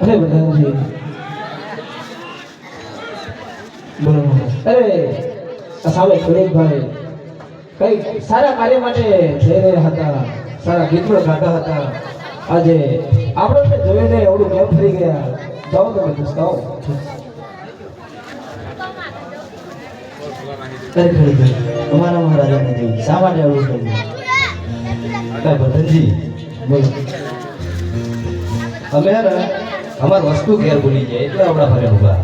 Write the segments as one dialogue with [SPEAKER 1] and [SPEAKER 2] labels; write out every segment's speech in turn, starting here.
[SPEAKER 1] 对不
[SPEAKER 2] 对？બોલો અરે સામે ખેડૂતભાઈ કઈ સારા કાર્ય માટે જઈ રહ્યા હતા. સારા ગીતો ગાતા હતા. આજે આપણે જોઈને એવડું કેમ ફરી ગયા? જાઓ તમે
[SPEAKER 1] અરે અમારા મહારાજાને શા માટે આવું કર્યું?
[SPEAKER 3] ભરતનજી
[SPEAKER 1] બોલો.
[SPEAKER 3] અમે ને વસ્તુ ઘેર ભૂલી જાય એટલે આપણા ફરે ઊભા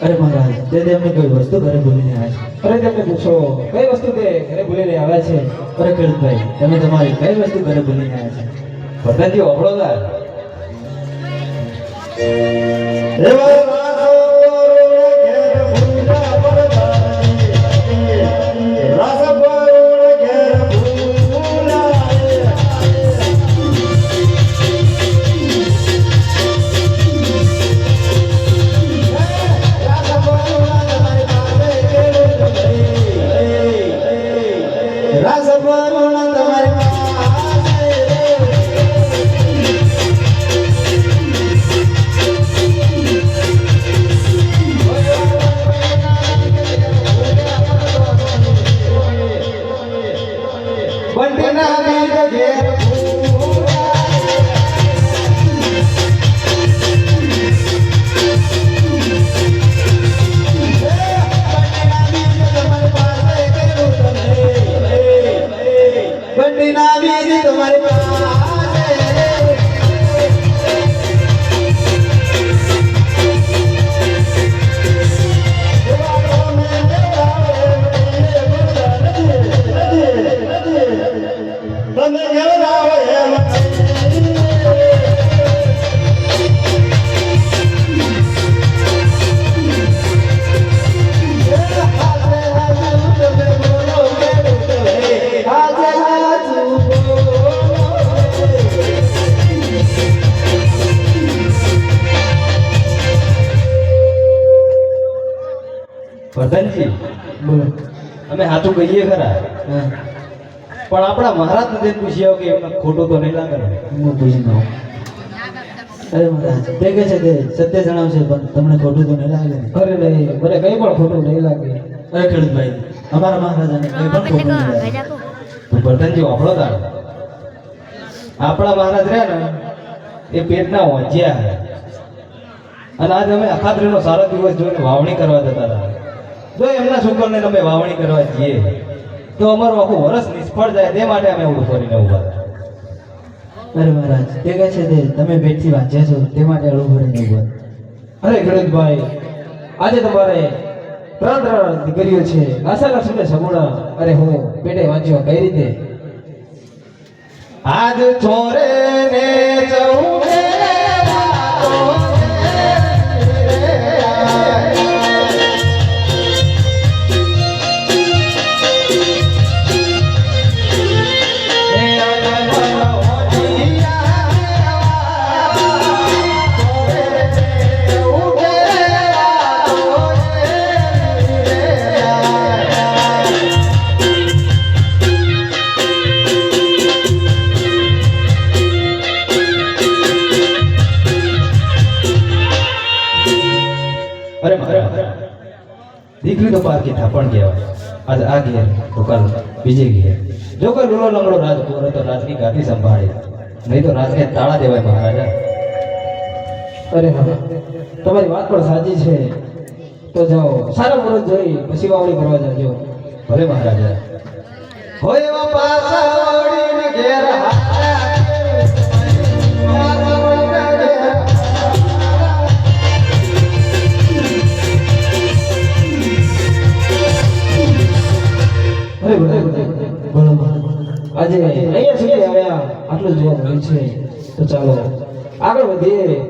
[SPEAKER 1] અરે મહારાજ તે તે અમને કોઈ વસ્તુ ઘરે ભૂલીને આવ્યા છે
[SPEAKER 2] અરે તમે પૂછો કઈ વસ્તુ તે ઘરે ભૂલીને આવ્યા છે?
[SPEAKER 1] અરે ખેડૂતભાઈ તમે તમારી કઈ વસ્તુ ઘરે ભૂલીને આવ્યા છે?
[SPEAKER 3] ભરતનજી ઓપડો ના আমার
[SPEAKER 1] બોલો
[SPEAKER 3] અમે હાથું કહીએ ખરા. પણ આપણા મહારાજ ને પૂછી આવો કે એમને ખોટું તો નહીં લાગે
[SPEAKER 1] હું પૂછી દઉં અરે મહારાજ તે કહે છે કે સત્ય જણાવશે પણ તમને ખોટું તો નહીં લાગે
[SPEAKER 2] અરે નહીં મને કંઈ પણ ખોટું નહીં લાગે.
[SPEAKER 1] અરે ખેડૂતભાઈ અમારા મહારાજાને કંઈ પણ ખોટું નહીં લાગે.
[SPEAKER 3] તો ભરતનજી ઓપડો તાર. આપણા મહારાજ રહ્યા ને એ પેટના વાંચ્યા અને આજે અમે અખાત્રીનો સારો દિવસ જોઈને વાવણી કરવા જતા હતા. જો એમના છોકરાને તમે વાવણી કરવા જઈએ તો અમારું આખું વર્ષ નિષ્ફળ જાય તે માટે અમે એવું કરીને ઊભા
[SPEAKER 1] અરે મહારાજ તે કહે છે તે તમે પેટથી વાંચ્યા છો તે માટે અડું ભરીને ઊભા.
[SPEAKER 2] અરે ગણેશભાઈ આજે તમારે ત્રણ ત્રણ દીકરીઓ છે આશા લક્ષ્મી સગુણા અરે હું પેટે વાંચ્યો કઈ રીતે?
[SPEAKER 3] આજ ચોરે ને તો પારકી થાપણ કહેવાય. આજ આ ઘેર તો કાલ બીજે ઘેર. જો કોઈ લુલો લંગડો રાજ પૂરો તો રાજની ગાદી સંભાળે. નહીં તો રાજને તાળા દેવાય મહારાજા.
[SPEAKER 2] અરે હા, તમારી વાત પણ સાચી છે. તો જાઓ, સારા મુહૂર્ત જોઈ પછી વાવણી કરવા જાજો.
[SPEAKER 3] ભલે મહારાજા. હોય એવા પાસા ઘેર
[SPEAKER 2] આજે અહીંયા સુધી આવ્યા આટલું જોવા મળ્યું છે. તો ચાલો આગળ વધીએ.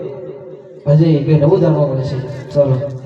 [SPEAKER 2] હજી કઈ નવું જાણવા છે. ચાલો.